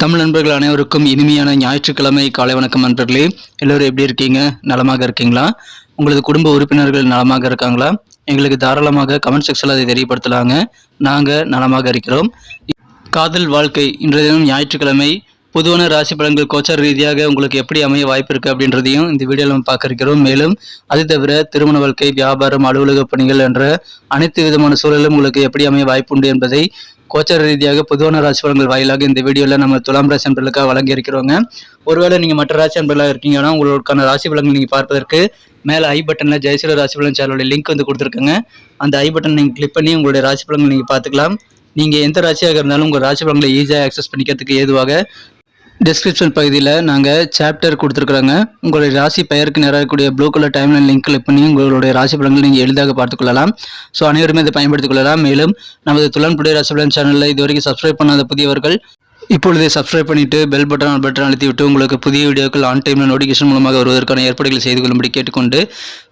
தமிழ் நண்பர்கள் அனைவருக்கும் இனிமையான ஞாயிற்றுக்கிழமை காலை வணக்கம் நண்பர்களே. எல்லோரும் எப்படி இருக்கீங்க? நலமாக இருக்கீங்களா? உங்களது குடும்ப உறுப்பினர்கள் நலமாக இருக்காங்களா? எங்களுக்கு தாராளமாக கமெண்ட் செக்ஷனில் அதை தெரியப்படுத்தலாங்க. நாங்கள் நலமாக இருக்கிறோம். காதல் வாழ்க்கை இன்றைய தினம் ஞாயிற்றுக்கிழமை. பொதுவான ராசி பலன்கள் கோச்சார் ரீதியாக உங்களுக்கு எப்படி அமைய வாய்ப்பு இருக்குது அப்படின்றதையும் இந்த வீடியோவில் நம்ம பார்க்க இருக்கிறோம். மேலும் அது தவிர திருமண வாழ்க்கை வியாபாரம் அலுவலக பணிகள் என்ற அனைத்து விதமான சூழலும் உங்களுக்கு எப்படி அமைய வாய்ப்பு உண்டு என்பதை கோச்சார ரீதியாக பொதுவான ராசி பலன்கள் வாயிலாக இந்த வீடியோவில் நம்ம துலாம் ராசி அன்பர்களுக்காக வழங்கியிருக்கிறோங்க. ஒருவேளை நீங்கள் மற்ற ராசி அன்பர்களாக இருக்கீங்கன்னா உங்களுக்கான ராசி பலன்கள் நீங்கள் பார்ப்பதற்கு மேலே ஐ பட்டனில் ஜெயசீல ராசி பலன் சேனலோட லிங்க் வந்து கொடுத்துருக்கேங்க. அந்த ஐ பட்டன் நீங்கள் கிளிக் பண்ணி உங்களுடைய ராசி பலன்கள் நீங்கள் பார்த்துக்கலாம். நீங்கள் எந்த ராசியாக இருந்தாலும் உங்கள் ராசி பலன்களை ஈஸியாக ஆக்சஸ் பண்ணிக்கிறதுக்கு ஏதுவாக டிஸ்கிரிப்ஷன் பகுதியில் நாங்கள் சாப்டர் கொடுத்துருக்குறோங்க. உங்களுடைய ராசி பெயருக்கு நிறக்கூடிய blue colour timeline link click பண்ணி உங்களுடைய ராசி பலன்களை நீங்கள் எளிதாக பார்த்துக்கொள்ளலாம் ஸோ அனைவருமே இதை பயன்படுத்திக் கொள்ளலாம். மேலும் நமது துளன்புடைய ராசி பலன் சேனலில் இதுவரைக்கும் சப்ஸ்கிரைப் பண்ணாத புதியவர்கள் இப்பொழுதே சப்ஸ்கிரைப் பண்ணிட்டு பெல் பட்டன் ஆல் பட்டன் அழுத்தி விட்டு உங்களுக்கு புதிய வீடியோக்கள் ஆன் டைமில் நோட்டிஃபிகேஷன் மூலமாக வருவதற்கான ஏற்பாடுகளை செய்து கொள்ளும்படி கேட்டுக்கொண்டு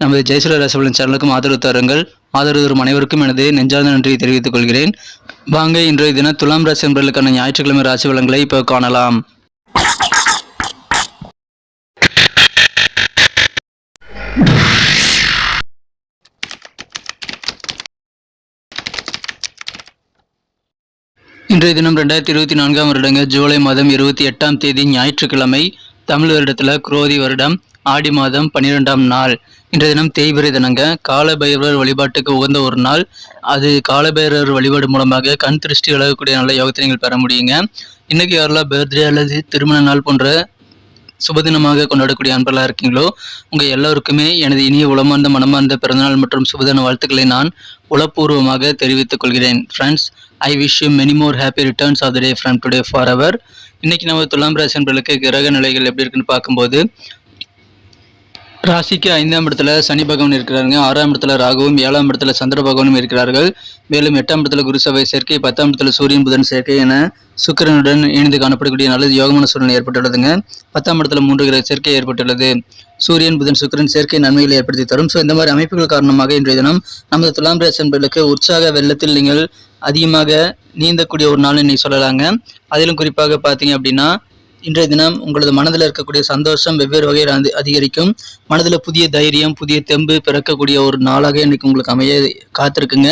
நமது ஜெயசுர ராசிபலன் சேனலுக்கும் ஆதரவு தாருங்கள். ஆதரவு தரும் அனைவருக்கும் எனது நெஞ்சார்ந்த நன்றியை தெரிவித்துக் கொள்கிறேன். வாங்க இன்றைய தினம் துலாம் ராசி என்பதற்கான ஞாயிற்றுக்கிழமை ராசி வளங்களை இப்போ காணலாம். இன்றைய தினம் ரெண்டாயிரத்தி இருபத்தி நான்காம் வருடங்க ஜூலை மாதம் இருபத்தி எட்டாம் தேதி ஞாயிற்றுக்கிழமை தமிழ் வருடத்தில் குரோதி வருடம் ஆடி மாதம் பன்னிரெண்டாம் நாள். இன்றைய தினம் தேய்பிரை தினங்க. காலபைரவர் வழிபாட்டுக்கு உகந்த ஒரு நாள். அது காலபைரவர் வழிபாடு மூலமாக கண் திருஷ்டி விலகக்கூடிய நல்ல யோகத்தை நீங்கள் பெற முடியுங்க. இன்னைக்கு யாரெல்லாம் பர்த்டே அல்லது திருமண நாள் போன்ற சுபதினமாக கொண்டாடக்கூடிய அன்பர்களாக இருக்கீங்களோ உங்கள் எல்லோருக்குமே எனது இனிய உளமார்ந்த மனமார்ந்த பிறந்தநாள் மற்றும் சுபதின வாழ்த்துக்களை நான் உளப்பூர்வமாக தெரிவித்துக் கொள்கிறேன். Friends I wish you many more happy returns of the day from today for our இன்னைக்கு நம்ம துலாம் ராசி அன்பர்களுக்கு கிரக நிலைகள் எப்படி இருக்குன்னு பார்க்கும்போது ராசிக்கு ஐந்தாம் இடத்துல சனி பகவான் இருக்கிறாருங்க. ஆறாம் இடத்துல ராகுவும் ஏழாம் இடத்துல சந்திர பகவானும் இருக்கிறார்கள். மேலும் எட்டாம் இடத்துல குரு சபை சேர்க்கை பத்தாம் இடத்துல சூரியன் புதன் சேர்க்கை என சுக்கிரனுடன் இணைந்து காணப்படக்கூடிய நல்ல யோகமான சூழ்நிலை ஏற்பட்டுள்ளதுங்க. பத்தாம் இடத்துல மூன்று கிரக சேர்க்கை ஏற்பட்டுள்ளது. சூரியன் புதன் சுக்கிரன் சேர்க்கை நன்மைகளை ஏற்படுத்தி தரும். ஸோ இந்த மாதிரி அமைப்புகள் காரணமாக இன்றைய தினம் நமது துலாம் ராசி என்பர்களுக்கு உற்சாக வெள்ளத்தில் நீங்கள் அதிகமாக நீந்தக்கூடிய ஒரு நாள் இன்னைக்கு சொல்லலாங்க. அதிலும் குறிப்பாக பார்த்தீங்க அப்படின்னா இன்றைய தினம் உங்களது மனதில் இருக்கக்கூடிய சந்தோஷம் வெவ்வேறு வகையில் அதிகரிக்கும். மனதில் புதிய தைரியம் புதிய தெம்பு பிறக்கக்கூடிய ஒரு நாளாக இன்னைக்கு உங்களுக்கு அமைய காத்திருக்குங்க.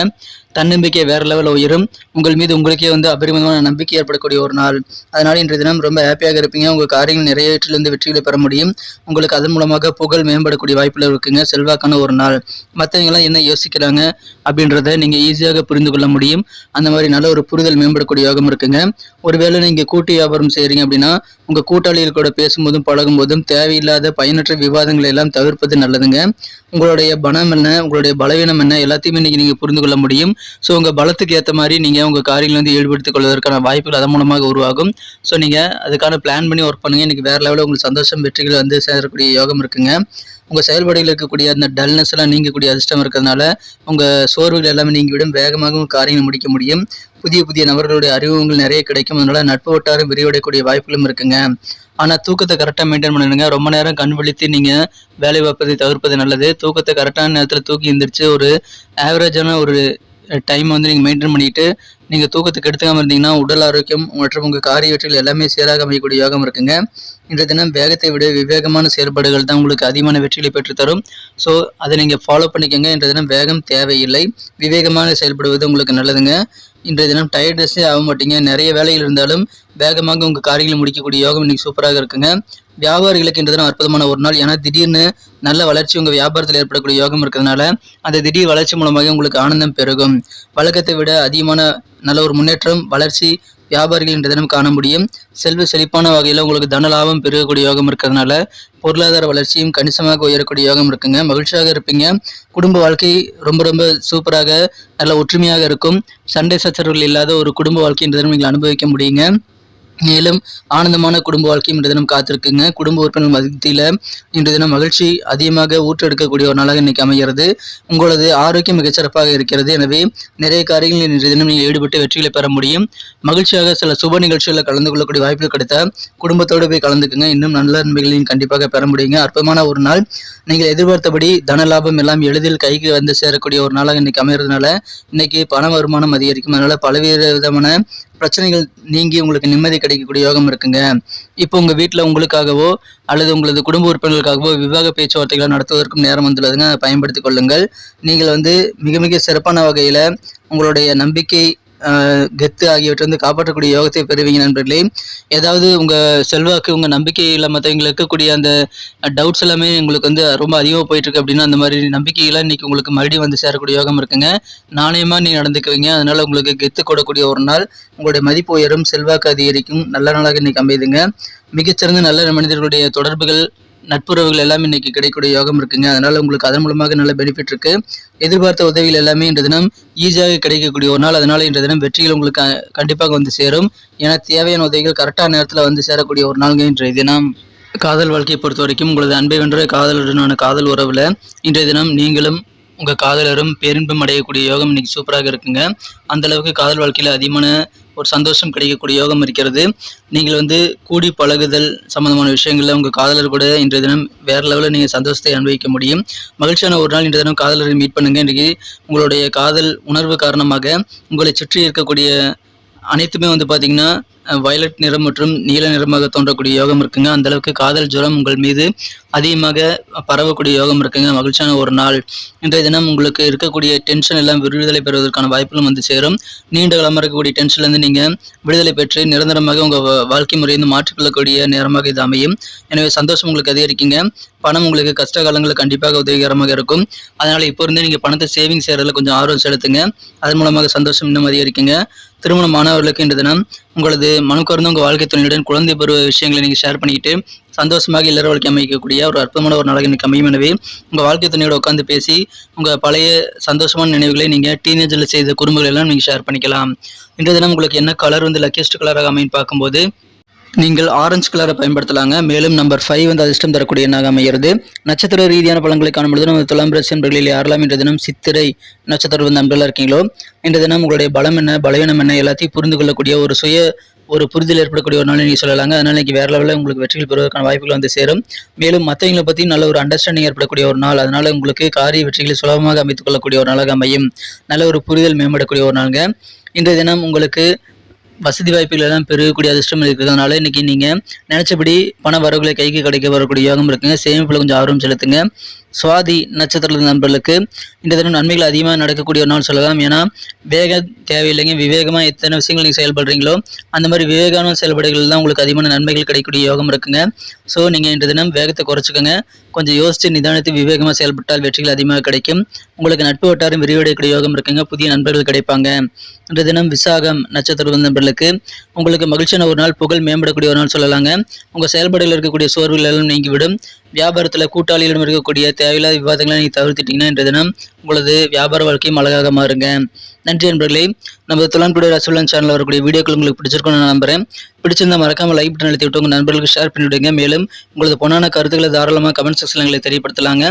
தன்னம்பிக்கை வேற லெவலில் உயரும். உங்கள் மீது உங்களுக்கே வந்து அபரிமிதமான நம்பிக்கை ஏற்படக்கூடிய ஒரு நாள். அதனால் இன்றைய தினம் ரொம்ப ஹாப்பியாக இருப்பீங்க. உங்கள் காரியங்கள் நிறைவேற்றிலிருந்து வெற்றிகளை பெற முடியும். உங்களுக்கு அதன் மூலமாக புகழ் மேம்படக்கூடிய வாய்ப்புகள் இருக்குங்க. செல்வாக்கான ஒரு நாள். மற்றவங்களாம் என்ன யோசிக்கிறாங்க அப்படின்றத நீங்கள் ஈஸியாக புரிந்து கொள்ள முடியும். அந்த மாதிரி நல்ல ஒரு புரிதல் மேம்படக்கூடிய யோகம் இருக்குங்க. ஒருவேளை நீங்கள் கூட்டு வியாபாரம் செய்கிறீங்க அப்படின்னா உங்கள் கூட்டாளிகள் கூட பேசும்போதும் பழகும்போதும் தேவையில்லாத பயனற்ற விவாதங்களை எல்லாம் தவிர்ப்பது நல்லதுங்க. உங்களுடைய பணம் என்ன? உங்களுடைய பலவீனம் என்ன? எல்லாத்தையுமே இன்னைக்கு நீங்கள் புரிந்து கொள்ள முடியும். ஸோ உங்கள் பலத்துக்கு ஏற்ற மாதிரி நீங்கள் உங்கள் காரியங்கள் வந்து ஈடுபடுத்திக் கொள்வதற்கான வாய்ப்புகள் அதன் மூலமாக உருவாகும். ஸோ நீங்கள் அதுக்கான பிளான் பண்ணி ஒர்க் பண்ணுங்கள் இன்றைக்கி வேறு லெவலில் உங்களுக்கு சந்தோஷம் வெற்றிகள் வந்து சேரக்கூடிய யோகம் இருக்குங்க. உங்கள் செயல்பாடுகள் இருக்கக்கூடிய அந்த டல்னஸ் எல்லாம் நீங்கக்கூடிய அதிர்ஷ்டம் இருக்கிறதுனால உங்கள் சோர்வுகள் எல்லாமே நீங்கிவிடும். வேகமாக உங்கள் காரியங்களை முடிக்க முடியும். புதிய புதிய நபர்களுடைய அறிமுகங்கள் நிறைய கிடைக்கும். அதனால நட்பு வட்டாரம் விரிவடையக்கூடிய வாய்ப்புகளும் இருக்குங்க. ஆனால் தூக்கத்தை கரெக்டாக மெயின்டைன் பண்ணுங்க. ரொம்ப நேரம் கண் விழித்து நீங்கள் வேலை பார்ப்பதை தவிர்ப்பது நல்லது. தூக்கத்தை கரெக்டான நேரத்தில் தூக்கி எந்திரிச்சு ஒரு ஆவரேஜான ஒரு டைம் வந்து நீங்கள் மெயின்டைன் பண்ணிட்டு நீங்கள் தூக்கத்துக்கு எடுத்துக்காமல் இருந்தீங்கன்னா உடல் ஆரோக்கியம் மற்றும் உங்கள் காரிய வெற்றிகள் எல்லாமே சீராக அமையக்கூடிய யோகம் இருக்குங்க. இன்றைய தினம் வேகத்தை விட விவேகமான செயல்பாடுகள் தான் உங்களுக்கு அதிகமான வெற்றிகளை பெற்றுத்தரும். ஸோ அதை நீங்கள் ஃபாலோ பண்ணிக்கோங்க. இன்றைய தினம் வேகம் தேவையில்லை. விவேகமான செயல்படுவது உங்களுக்கு நல்லதுங்க. இன்றைய தினம் டயர்ட்னஸே ஆக மாட்டீங்க. நிறைய வேலைகள் இருந்தாலும் வேகமாக உங்கள் காரியங்களை முடிக்கக்கூடிய யோகம் இன்றைக்கி சூப்பராக இருக்குங்க. வியாபாரிகளுக்கு இன்றைய தினம் அற்புதமான ஒரு நாள். ஏன்னா திடீர்னு நல்ல வளர்ச்சி உங்கள் வியாபாரத்தில் ஏற்படக்கூடிய யோகம் இருக்கிறதுனால அந்த திடீர் வளர்ச்சி மூலமாக உங்களுக்கு ஆனந்தம் பெருகும். வழக்கத்தை விட அதிகமான நல்ல ஒரு முன்னேற்றம் வளர்ச்சி வியாபாரிகள் இன்றைய தினம் காண முடியும். செல்வ செழிப்பான வகையில் உங்களுக்கு தன லாபம் பெருகக்கூடிய யோகம் இருக்கிறதுனால பொருளாதார வளர்ச்சியும் கணிசமாக உயரக்கூடிய யோகம் இருக்குங்க. மகிழ்ச்சியாக இருப்பீங்க. குடும்ப வாழ்க்கை ரொம்ப ரொம்ப சூப்பராக நல்ல ஒற்றுமையாக இருக்கும். சண்டை சச்சரவுகள் இல்லாத ஒரு குடும்ப வாழ்க்கை இன்றைய தினம் நீங்கள் அனுபவிக்க முடியுங்க. மேலும் ஆனந்தமான குடும்ப வாழ்க்கையும் இன்று தினம் காத்திருக்குங்க. குடும்ப உறுப்பினர் மத்தியில் இன்று தினம் மகிழ்ச்சி அதிகமாக ஊற்றெடுக்கக்கூடிய ஒரு நாளாக இன்னைக்கு அமைகிறது. உங்களது ஆரோக்கியம் மிகச்சிறப்பாக இருக்கிறது. எனவே நிறைய காரியங்களில் இன்று தினம் நீங்கள் ஈடுபட்டு வெற்றிகளை பெற முடியும். மகிழ்ச்சியாக சில சுப நிகழ்ச்சிகளில் கலந்து கொள்ளக்கூடிய வாய்ப்புகள் கிடைத்த குடும்பத்தோடு போய் கலந்துக்குங்க. இன்னும் நல்ல நன்மைகளையும் கண்டிப்பாக பெற முடியுங்க. அற்புதமான ஒரு நாள். நீங்கள் எதிர்பார்த்தபடி தன லாபம் எல்லாம் எளிதில் கைக்கு வந்து சேரக்கூடிய ஒரு நாளாக இன்னைக்கு அமைகிறதுனால இன்னைக்கு பண வருமானம் அதிகரிக்கும். அதனால பல்வேறு விதமான பிரச்சனைகள் நீங்கி உங்களுக்கு நிம்மதி கிடைக்கக்கூடிய யோகம் இருக்குங்க. இப்போ உங்கள் வீட்டில் உங்களுக்காகவோ அல்லது உங்களது குடும்ப உறுப்பினர்களுக்காகவோ விவாக பேச்சுவார்த்தைகளை நடத்துவதற்கும் நேரம் வந்துள்ளதுங்க. அதை பயன்படுத்திக் கொள்ளுங்கள். நீங்கள் வந்து மிக மிக சிறப்பான வகையில் உங்களுடைய நம்பிக்கை கெத்து ஆகியவற்றை வந்து காப்பாற்றக்கூடிய யோகத்தை பெறுவீங்க நண்பர்களே. ஏதாவது உங்கள் செல்வாக்கு உங்கள் நம்பிக்கையில் மற்றவங்களுக்கு இருக்கக்கூடிய அந்த டவுட்ஸ் எல்லாமே உங்களுக்கு வந்து ரொம்ப அதிகமாக போயிட்டுருக்கு அப்படின்னா அந்த மாதிரி நம்பிக்கையெல்லாம் இன்றைக்கி உங்களுக்கு மறுபடியும் வந்து சேரக்கூடிய யோகம் இருக்குங்க. நாணயமாக நீங்கள் நடந்துக்குவீங்க. அதனால் உங்களுக்கு கெத்து கூடக்கூடிய ஒரு நாள். உங்களுடைய மதிப்பு உயரும் செல்வாக்கு அதிகரிக்கும். நல்ல நாளாக இன்றைக்கி அமையுதுங்க. மிகச்சிறந்த நல்ல மனிதர்களுடைய தொடர்புகள் நட்புறவுகள் எல்லாமே இன்னைக்கு கிடைக்கக்கூடிய யோகம் இருக்குங்க. அதனால உங்களுக்கு அதன் மூலமாக நல்ல பெனிஃபிட் இருக்கு. எதிர்பார்த்த உதவிகள் எல்லாமே இன்று தினம் ஈஸியாக கிடைக்கக்கூடிய ஒரு நாள். அதனால இன்று தினம் வெற்றிகள் உங்களுக்கு க- கண்டிப்பாக வந்து சேரும். ஏன்னா தேவையான உதவிகள் கரெக்டான நேரத்தில் வந்து சேரக்கூடிய ஒரு நாளுங்க இன்றைய தினம். காதல் வாழ்க்கையை பொறுத்த வரைக்கும் உங்களது அன்பை வென்ற காதலுடனான காதல் உறவில் இன்றைய தினம் நீங்களும் உங்கள் காதலரும் பேரின்பம் அடையக்கூடிய யோகம் இன்னைக்கு சூப்பராக இருக்குங்க. அந்த அளவுக்கு காதல் வாழ்க்கையில் அதிகமான ஒரு சந்தோஷம் கிடைக்கக்கூடிய யோகம் இருக்கிறது. நீங்கள் வந்து கூடி பழகுதல் சம்பந்தமான விஷயங்களில் உங்கள் காதலர் கூட இன்றைய தினம் வேற லெவலில் நீங்கள் சந்தோஷத்தை அனுபவிக்க முடியும். மகிழ்ச்சியான ஒரு நாள் இன்றைய தினம் காதலரை மீட் பண்ணுங்கள் இன்றைக்கி உங்களுடைய காதல் உணர்வு காரணமாக உங்களை சுற்றி இருக்கக்கூடிய அனைத்துமே வந்து பார்த்திங்கன்னா வயலட் நிறம் மற்றும் நீல நிறமாக தோன்றக்கூடிய யோகம் இருக்குங்க. அந்த அளவுக்கு காதல் ஜுரம் உங்கள் மீது அதிகமாக பரவக்கூடிய யோகம் இருக்குங்க. மகிழ்ச்சியான ஒரு நாள். இன்றைய தினம் உங்களுக்கு இருக்கக்கூடிய டென்ஷன் எல்லாம் விடுதலை பெறுவதற்கான வாய்ப்புகளும் வந்து சேரும். நீண்ட காலமாக இருக்கக்கூடிய டென்ஷன்லேருந்து நீங்கள் விடுதலை பெற்று நிரந்தரமாக உங்கள் வாழ்க்கை முறையிலிருந்து மாற்றிக்கொள்ளக்கூடிய நேரமாக இது அமையும். எனவே சந்தோஷம் உங்களுக்கு அதிகரிக்குங்க. பணம் உங்களுக்கு கஷ்ட காலங்களில் கண்டிப்பாக உதவிகரமாக இருக்கும். அதனால் இப்போ இருந்தே நீங்கள் பணத்தை சேவிங் செய்கிறதுல கொஞ்சம் ஆர்வம் செலுத்துங்க. அதன் மூலமாக சந்தோஷம் இன்னும் அதிகரிக்குங்க. திருமணமானவர்களுக்கு இன்று தினம் உங்களது மனுக்கர்ந்து உங்கள் வாழ்க்கை துணையுடன் குழந்தை பருவ விஷயங்களை நீங்கள் ஷேர் பண்ணிக்கிட்டு சந்தோஷமாக இல்லற வாழ்க்கை அமைக்கக்கூடிய ஒரு அற்புதமான ஒரு நாளாக எனக்கு அமையும். எனவே உங்கள் வாழ்க்கை துணையோட உட்காந்து பேசி உங்கள் பழைய சந்தோஷமான நினைவுகளை நீங்கள் டீனேஜில் செய்த குறும்புகள் எல்லாம் நீங்கள் ஷேர் பண்ணிக்கலாம். இன்றைய தினம் உங்களுக்கு என்ன கலர் வந்து லக்கியஸ்ட் கலராக அமைன்னு பார்க்கும்போது நீங்கள் ஆரஞ்சு கலரை பயன்படுத்தலாங்க. மேலும் நம்பர் ஃபைவ் வந்து அதிர்ஷ்டம் தரக்கூடிய எண்ணாக அமைகிறது. நட்சத்திர ரீதியான பழங்களை காணும் பொழுது நம்ம துலாம் ராசி நண்பர்களில் யாரெல்லாம் இன்றைய தினம் சித்திரை நட்சத்திரம் வந்து நண்பர்களாக இருக்கீங்களோ இன்றைய தினம் உங்களுடைய பலம் என்ன பலவீனம் என்ன எல்லாத்தையும் புரிந்து கொள்ளக்கூடிய ஒரு சுய ஒரு புரிதல் ஏற்படக்கூடிய ஒரு நாள் நீங்கள் சொல்லலாங்க. அதனால் இன்னைக்கு வேற லெவலில் உங்களுக்கு வெற்றிகள் பெறுவதற்கான வாய்ப்புகள் வந்து சேரும். மேலும் மற்றவங்களை பற்றி நல்ல ஒரு அண்டர்ஸ்டாண்டிங் ஏற்படக்கூடிய ஒரு நாள். அதனால உங்களுக்கு காரிய வெற்றிகளை சுலபமாக அமைத்துக் கொள்ளக்கூடிய ஒரு நாளாக அமையும். நல்ல ஒரு புரிதல் மேம்படக்கூடிய ஒரு நாளுங்க. இன்றைய தினம் உங்களுக்கு வசதி வாய்ப்புகள் எல்லாம் பெருகக்கூடிய அதிர்ஷ்டம் இருக்கிறதுனால இன்னைக்கு நீங்கள் நினச்சபடி பண வரவுகளை கைக்கு கிடைக்க வரக்கூடிய யோகம் இருக்குங்க. சேமிப்பில் கொஞ்சம் ஆர்வம் செலுத்துங்க. சுவாதி நட்சத்திரத்தில் நண்பர்களுக்கு இந்த தினம் நன்மைகள் அதிகமாக நடக்கக்கூடிய ஒரு நாள் சொல்லலாம். ஏன்னா வேகம் தேவையில்லைங்க விவேகமாக எத்தனை விஷயங்கள் நீங்கள் செயல்படுறீங்களோ அந்த மாதிரி விவேகமான செயல்பாடுகள் தான் உங்களுக்கு அதிகமான நன்மைகள் கிடைக்கக்கூடிய யோகம் இருக்குங்க. ஸோ நீங்கள் இன்று தினம் வேகத்தை குறைச்சிக்கோங்க. கொஞ்சம் யோசித்து நிதானத்தை விவேகமாக செயல்பட்டால் வெற்றிகள் அதிகமாக கிடைக்கும். உங்களுக்கு நட்பு வட்டாரம் விரிவடையக்கூடிய யோகம் இருக்குங்க. புதிய நண்பர்கள் கிடைப்பாங்க. இன்றைய தினம் விசாகம் நட்சத்திர நண்பர்களுக்கு உங்களுக்கு மகிழ்ச்சியான ஒரு நாள் புகழ் மேம்படக்கூடிய ஒரு நாள் சொல்லலாங்க. உங்கள் செயல்பாடுகளில் இருக்கக்கூடிய சோர்வுகள் எல்லாம் நீங்கிவிடும். வியாபாரத்தில் கூட்டாளிகளிடம் இருக்கக்கூடிய தேவையில்லாத விவாதங்களை நீங்கள் தவிர்த்துட்டீங்கன்னா இன்றைய தினம் உங்களது வியாபார வாழ்க்கையும் அழகாக மாறுங்க. நன்றி நண்பர்களே. நம்ம துலான்புடைய ரசோலன் சேனலில் வரக்கூடிய வீடியோக்கள் உங்களுக்கு பிடிச்சிருக்கும்னு நான் நம்புறேன். பிடிச்சிருந்தா மறக்காம லைக் பட்டன் அழுத்தி விட்டு உங்கள் நண்பர்களுக்கு ஷேர் பண்ணிவிடுங்க. மேலும் உங்களது பொண்ணான கருத்துக்களை தாராளமாக கமெண்ட் செக்ஷனில் எங்களை தெரியப்படுத்தலாங்க.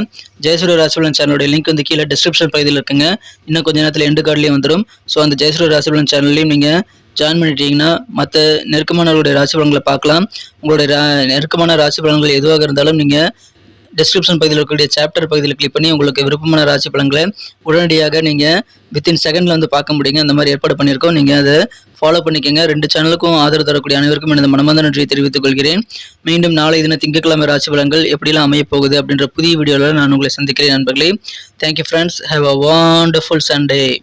ஜெயசூரிய ராசிபலன் சேனலுடைய லிங்க் வந்து கீழே டிஸ்கிரிப்ஷன் பகுதியில் இருக்குங்க. இன்னும் கொஞ்ச நேரத்தில் எண்டு கார்ட்லேயும் வந்துடும் ஸோ அந்த ஜெயசூரிய ராசிபலன் சேனல்லையும் நீங்கள் ஜாயின் பண்ணிட்டீங்கன்னா மற்ற நெருக்கமானவர்களுடைய ராசி பலன்களை பார்க்கலாம். உங்களுடைய ரா- நெருக்கமான ராசி பலன்கள் எதுவாக இருந்தாலும் நீங்கள் டிஸ்கிரிப்ஷன் பகுதியில் இருக்கக்கூடிய சாப்டர் பகுதியில் கிளிக் பண்ணி உங்களுக்கு விருப்பமான ராசி பலன்களை உடனடியாக நீங்கள் வித்தின் செகண்டில் வந்து பார்க்க முடியுங்க. அந்த மாதிரி ஏற்பாடு பண்ணியிருக்கோம். நீங்கள் அதை ஃபாலோ பண்ணிக்கோங்க. ரெண்டு சேனலுக்கும் ஆதரவு தரக்கூடிய அனைவருக்கும் எனது மனமார்ந்த நன்றியை தெரிவித்துக் கொள்கிறேன். மீண்டும் நாளை தின திங்கட்கிழமை ராசி பலன்கள் எப்படிலாம் அமையப் போகுது அப்படின்ற புதிய வீடியோவில் நான் உங்களை சந்திக்கிறேன் நண்பர்களே. Thank you friends have a wonderful Sunday